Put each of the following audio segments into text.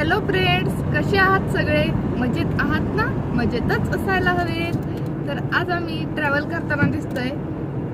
Hello friends कसे आहात सगळे? मजेत आहात ना? मजेतच असायला हवे तर आज आम्ही ट्रॅव्हल करताना दिसतोय.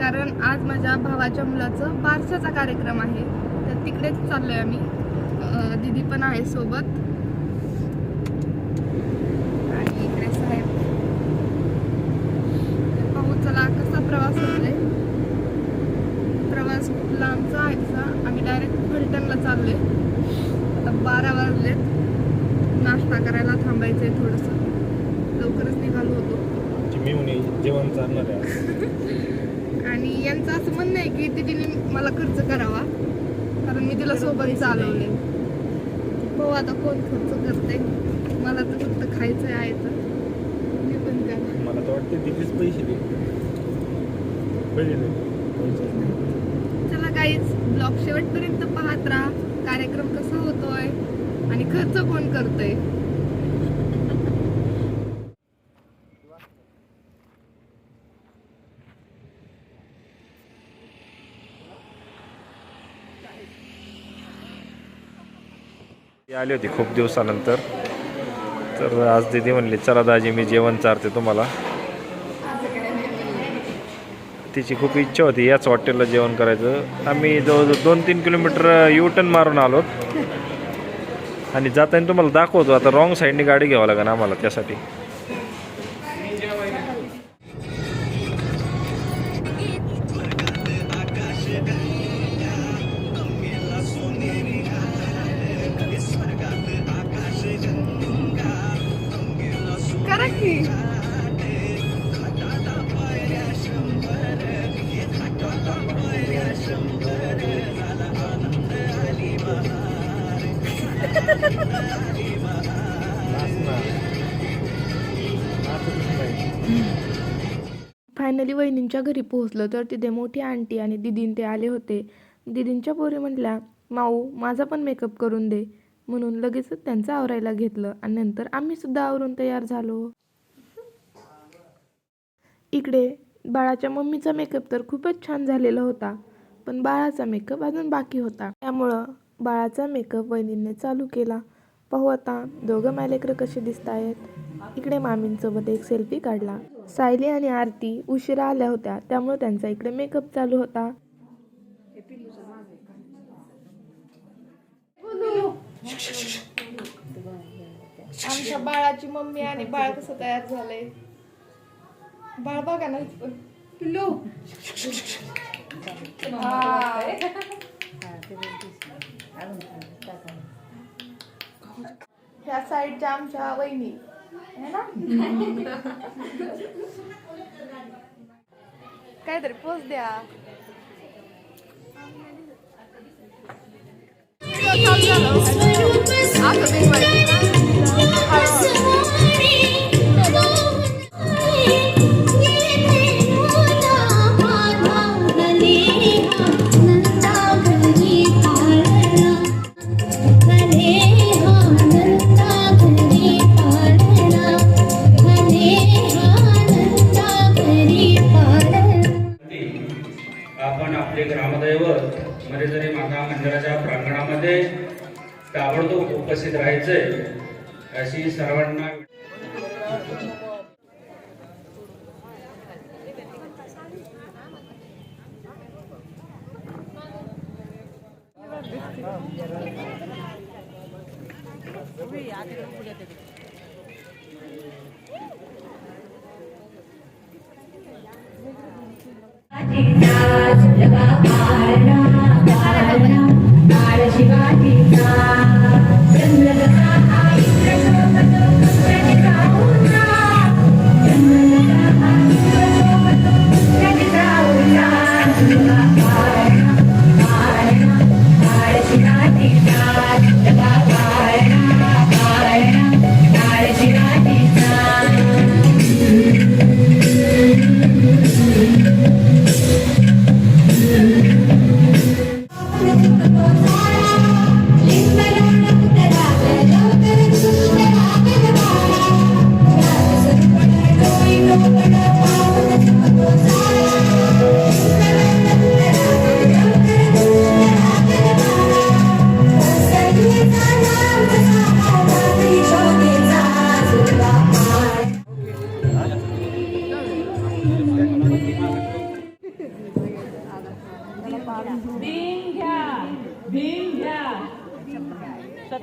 कारण आज माझ्या भावाच्या मुलाचं बारशाचा कार्यक्रम आहे. तर तिकडेच चाललोय आम्ही. दिदी दीदी पण आहे सोबत आणि इकडे साहेब तर पाहू चला कसा प्रवास होतोय प्रवास खूप लांबचा आहे तसा आम्ही डायरेक्ट फलटणला चाललोय आता बारा वाजलेत नाश्ता करायला थांबायचंय थोडस लवकरच निघालो होतो मी म्हणे जेवण चालणार आहे आणि यांचं असं म्हणणं आहे की तिने मला खर्च करावा कारण मी तिला सोबत चालवले हो आता कोण खर्च करते मला तर फक्त खायचं आहे तर मी पण करा मला तर वाटतं तिथेच पैसे दे. चला काहीच ब्लॉग शेवटपर्यंत पाहत राहा. कार्यक्रम कसा होतोय आणि खर्च कोण करतोय? ती आली होती खूप दिवसानंतर. तर आज दिदी म्हणली चला दाजी मी जेवण चारते तुम्हाला. तिची खूप इच्छा होती याच हॉटेलला जेवण करायचं. आम्ही जवळजवळ दोन तीन किलोमीटर यू टर्न मारून आलोत आणि जाताना तुम्हाला दाखवतो आता रॉंग साईडने गाडी घ्यावं लागेल आम्हाला त्यासाठी. फायनली वहिनींच्या घरी पोहोचलो तर तिथे मोठी आंटी आणि दिदीन ते आले होते. दिदींच्या पोरी म्हटल्या माऊ माझा पण मेकअप करून दे. म्हणून लगेचच त्यांचं आवरायला घेतलं आणि नंतर आम्ही सुद्धा आवरून तयार झालो. इकडे बाळाच्या मम्मीचा मेकअप तर खूपच छान झालेला होता पण बाळाचा मेकअप अजून बाकी होता. त्यामुळं बाळाचा मेकअप वहिनींनी चालू केला. पाहू आता दोघं मायलेकरं कसे दिसत आहेत इकडे मामींसोबत एक सेल्फी काढला. सायली आणि आरती उशिरा आल्या होत्या त्यामुळे त्यांचा इकडे मेकअप चालू होता. आमच्या बाळाची मम्मी आणि बाळ कसं तयार झालंय? बाळ बघा ना पिल्लू. हा. ह्या साईडच्या आमच्या वहिनी. है ना? काहीतरी पोच द्या. असं आपण आपले ग्रामदैवत मरेजरी माता मंदिराच्या प्रांगणामध्ये ताबडतोब उपस्थित राहायचंय अशी सर्वांना Thank शिवाजी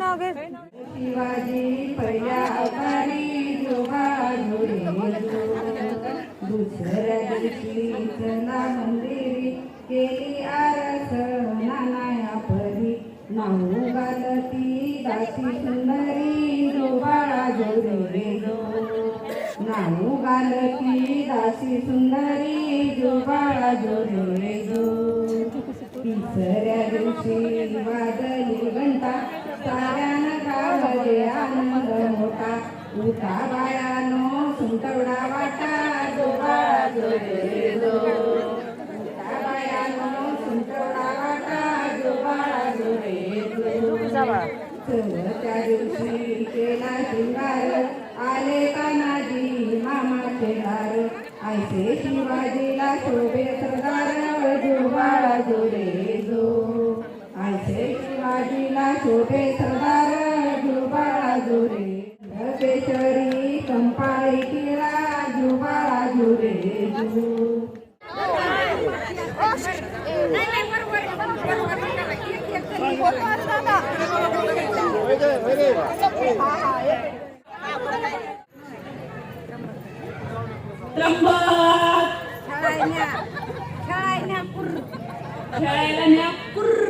नाव घे शिवाजी पहिल्या अवतारी जोगा जोडे दुसऱ्या दिवशी चला मंदिरी केली आरस नानाया परी नाऊ गालती दासी सुंदरी जोबाळा जोडे जो. नाऊ गालती दासी सुंदरी साऱ्यान गावाले आनंद मोठा उठा बायानो सुंटवडा वाटा जो उठा बायानो सुंटवडा वाटा जो चौथ्या दिवशी केला शिंगार आले कानाजी मामा शेलार ऐसे शिवाजीला शोभे सरदार जोबाळा जोडे जो. शिवाजीला शोभे सरदार जोबाळा जोडे केशरी कंपाळी केला जोबाळा जोडे जो खेळायला खेळायला कुर्र इकून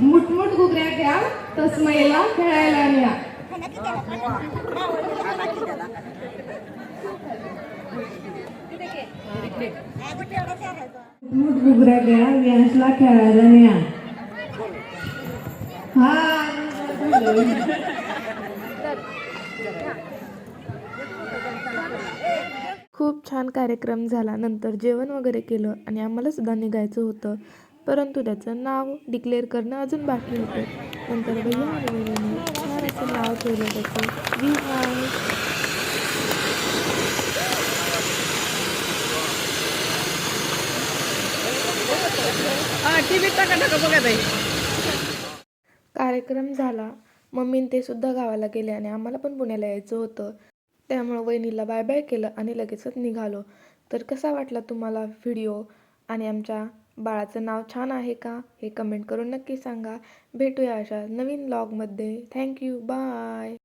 मुठमुठ घुगऱ्या घ्या तस्मईला खेळायला न्या मुठ घुगऱ्या घ्या व्यासला खेळायला न्या हा खूप छान कार्यक्रम झाला. नंतर जेवण वगैरे केलं आणि आम्हाला सुद्धा निघायचं होतं. परंतु त्याचं नाव डिक्लेअर करणं अजून बाकी होतं. नंतर भैया आणि वहिनीने छान असं नाव ठेवलं त्याचं वी हाय कार्यक्रम झाला. मम्मीन ते सुद्धा गावाला गेले आणि आम्हाला पण पुण्याला यायचं होतं. त्यामुळं वहिनीला बाय बाय केलं आणि लगेचच निघालो. तर कसा वाटला तुम्हाला व्हिडिओ? आणि आमच्या बाळाचं नाव छान आहे का? हे कमेंट करून नक्की सांगा. भेटूया अशा नवीन ब्लॉगमध्ये थँक्यू बाय